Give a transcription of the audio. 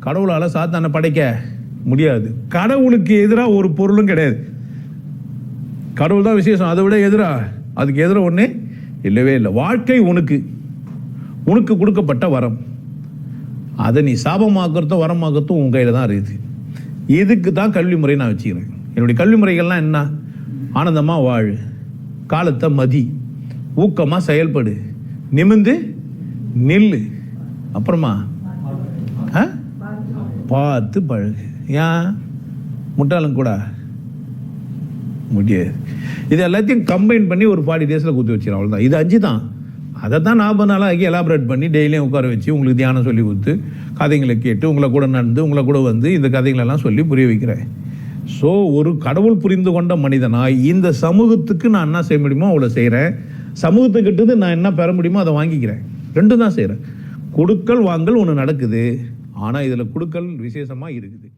கடவுளால் சாத்தானை படைக்க முடியாது. கடவுளுக்கு எதிராக ஒரு பொருளும் கிடையாது. கடவுள் தான் விசேஷம். அதை விட எதிராக அதுக்கு எதிராக ஒன்று இல்லவே இல்லை. வாழ்க்கை உனக்கு. உனக்கு கொடுக்கப்பட்ட வரம். அதை நீ சாபமாக்குறதோ வரமாக்குறதோ உன் கையில் தான் இருக்குது. இதுக்கு தான் கல்வி முறை நான் வச்சுக்கிறேன்? என்னுடைய கல்வி முறைகள்லாம் என்ன? ஆனந்தமாக வாழ். காலத்தை மதி. ஊக்கமாக செயல்படு. நிமிந்து நில்லு. அப்புறமா? ஆ? பார்த்து பழகு. ஏன்? முட்டாளும் கூட? முடியாது. இது எல்லாத்தையும் கம்பைன் பண்ணி ஒரு ஃபார்ட்டி டேஸில் குத்தி வச்சிடும் அவ்வளோதான் இது அஞ்சு தான் அதை தான் நாற்பது நாளாக ஆக்கி எலாபரேட் பண்ணி டெய்லியும் உட்கார வச்சு உங்களுக்கு தியானம் சொல்லி கொடுத்து கதைங்களை கேட்டு உங்களை கூட நடந்து உங்களை கூட வந்து இந்த கதைகளெல்லாம் சொல்லி புரிய வைக்கிறேன். ஸோ ஒரு கடவுள் புரிந்து கொண்ட மனிதனாய் இந்த சமூகத்துக்கு நான் என்ன செய்ய முடியுமோ அவ்வளோ செய்கிறேன் சமூகத்துக்கிட்டது நான் என்ன பெற முடியுமோ அதை வாங்கிக்கிறேன். ரெண்டும் தான் செய்கிறேன் கொடுக்கல் வாங்கல் ஒன்று நடக்குது. ஆனால் இதில் கொடுக்கல் விசேஷமாக இருக்குது.